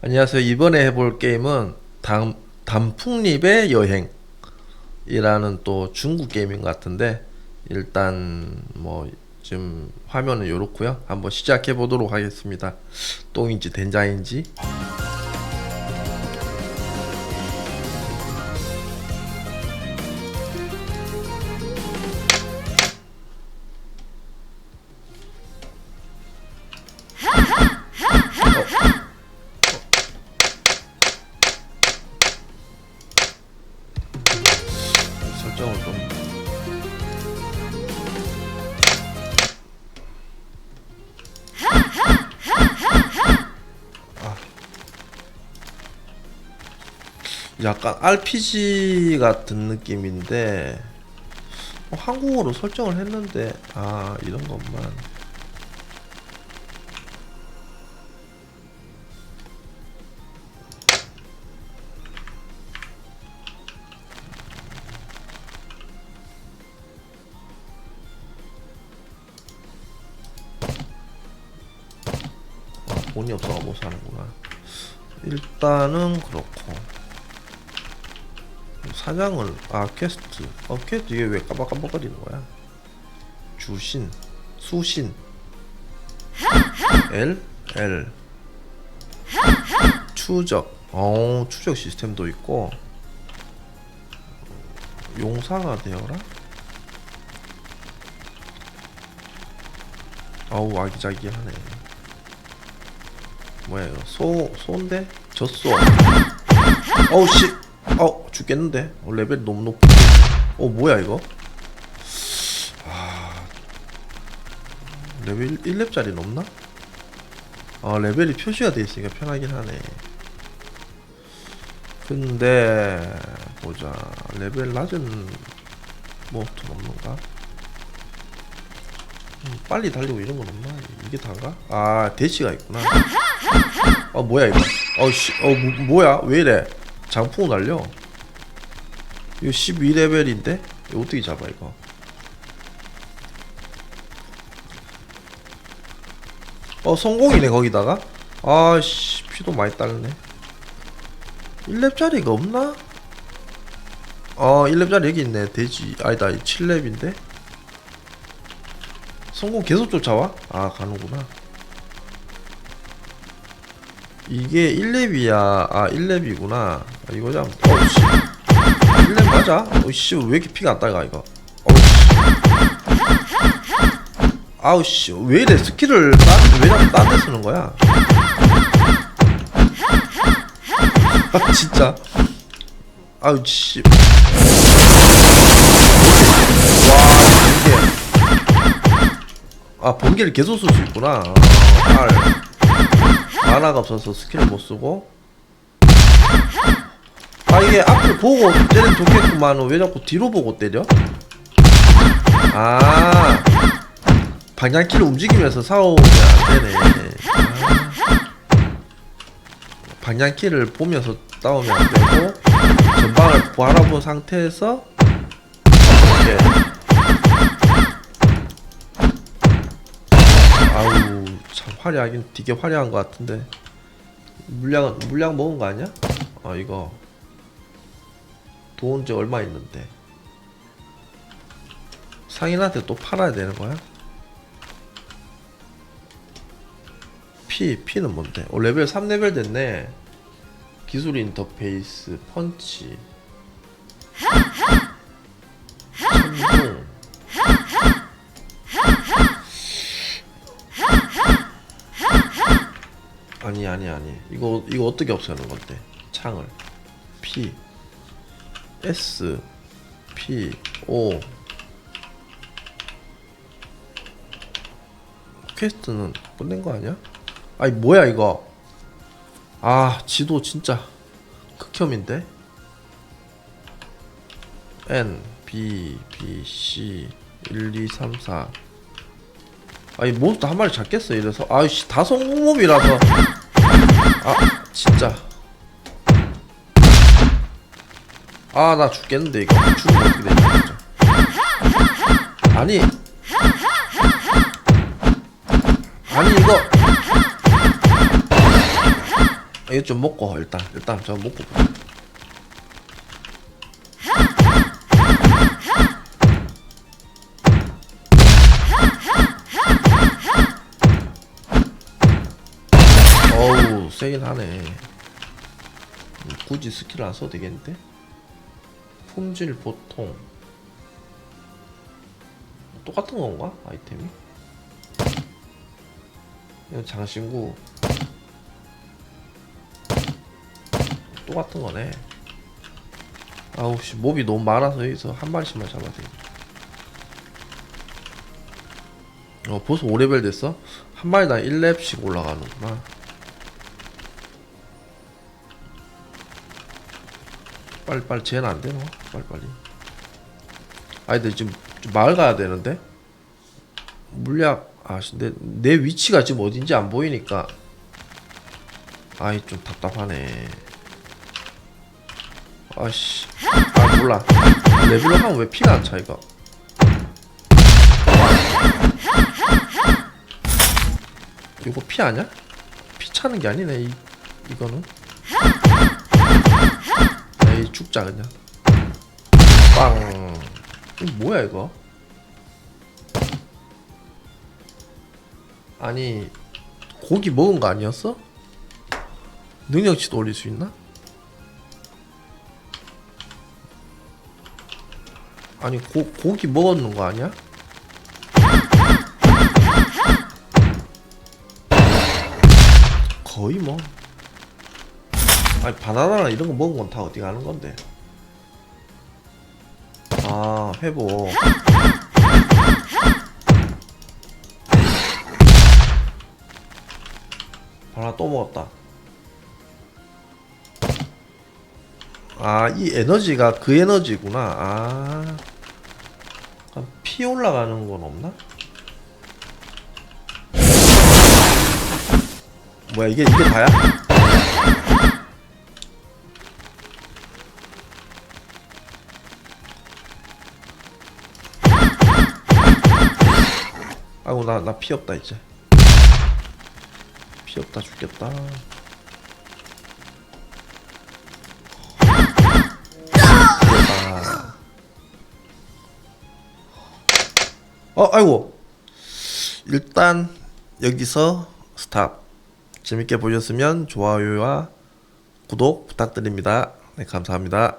안녕하세요. 이번에 해볼 게임은 단, 단풍잎의 여행이라는 또 중국 게임인 것 같은데 일단 뭐 지금 화면은 이렇고요. 한번 시작해 보도록 하겠습니다. 똥인지 된장인지 설정을 좀 아. 약간 RPG 같은 느낌인데 어, 한국어로 설정을 했는데 아 이런 것만 돈이 없어가 못 사는구나. 일단은 그렇고. 사냥을 아 퀘스트. 어 퀘스트 이게 왜 깜빡깜빡거리는 거야? 주신 수신. L? L. 추적. 어 추적 시스템도 있고. 용사가 되어라? 아우 아기자기하네 뭐야 이거 소 소인데? 젖소. 어우 씨. 어 죽겠는데? 어, 레벨 너무 높. 어 뭐야 이거? 아 레벨 1렙짜리 넘나? 아 레벨이 표시가 돼 있으니까 편하긴 하네. 근데 보자. 레벨 낮은 몬스터 없는가? 음, 빨리 달리고 이런 건 없나? 이게 다인가? 아 대시가 있구나 어 뭐야 이거? 어씨 어 뭐, 뭐야? 왜 이래? 장풍 날려? 이거 12레벨인데? 이거 어떻게 잡아 이거? 어 성공이네 거기다가? 아씨 피도 많이 딸네. 1렙짜리가 없나? 어 1렙짜리 여기 있네. 돼지 아니다 7렙인데? 성공 계속 쫓아와? 아 가는구나 이게 1렙이야. 아, 1렙이구나. 아, 이거 참. 어우씨. 1렙 맞아? 어우씨, 왜 이렇게 피가 안 따가, 이거? 어우씨. 아우씨, 왜 이래? 스킬을 딴, 왜 자꾸 딴데 쓰는 거야? 아, 진짜. 아우, 씨. 와, 번개. 아, 번개를 계속 쓸 수 있구나. 아, 알. 만화가 없어서 스킬을 못 쓰고. 아 이게 앞을 보고 때리면 좋겠구만. 왜 자꾸 뒤로 보고 때려? 아. 방향키를 움직이면서 싸우면 안되네. 아, 방향키를 보면서 싸우면 안되고 전방을 바라본 상태에서 이렇게. 아우. 참 화려하긴 되게 화려한 것 같은데 물량은 물량 먹은 거 아니야? 아 이거 돈 이제 얼마 있는데 상인한테 또 팔아야 되는 거야? 피 피는 뭔데? 어 레벨 3레벨 됐네 기술 인터페이스 펀치 천둥 아니 아니 아니. 이거 이거 어떻게 없애는 건데? 창을. P. S. P. O. 퀘스트는 끝낸 거 아니야? 아니 뭐야 이거? 아 지도 진짜 극혐인데? N B B C 1 2 3 4 아니 몬스터 한 마리 잡겠어 이래서? 아이씨 다 성공몹이라서 아 진짜. 아 나 죽겠는데. 이거 죽으면 어떻게 되지 진짜. 아니. 아니 이거. 이거 좀 먹고 일단. 일단 저 먹고 세긴 하네 굳이 스킬을 안 써도 되겠는데 품질 보통 똑같은 건가 아이템이 이거 장신구 똑같은 거네. 아우 씨 몹이 너무 많아서 여기서 한 마리씩만 잡아야 돼. 어 벌써 5레벨 됐어? 한 마리당 1렙씩 올라가는구나. 빨리 빨리 쟤는 안 되나? 빨리 빨리. 아니 근데 지금 좀 마을 가야 되는데 물약 아씨 내, 내 위치가 지금 어딘지 안 보이니까 아이 좀 답답하네. 아씨 아 몰라 레벨업 하면 왜 피가 안 차 이거 이거 피 아냐? 피 차는 게 아니네 이, 이거는 죽자 그냥 빵 이거 뭐야 이거 아니 고기 먹은 거 아니었어? 능력치도 올릴 수 있나? 아니 고, 고기 먹었는 거 아니야? 거의 뭐 아니 바나나나 이런 거 먹은 건 다 어디 가는 건데 아 회복 바나나 또 먹었다 아, 이 에너지가 그 에너지구나. 아. 피 올라가는 건 없나? 뭐야, 이게, 이게 다야? 아이고, 나, 나 피 없다, 이제. 피 없다, 죽겠다. 아. 어, 아이고. 일단 여기서 스탑. 재밌게 보셨으면 좋아요와 구독 부탁드립니다. 네, 감사합니다.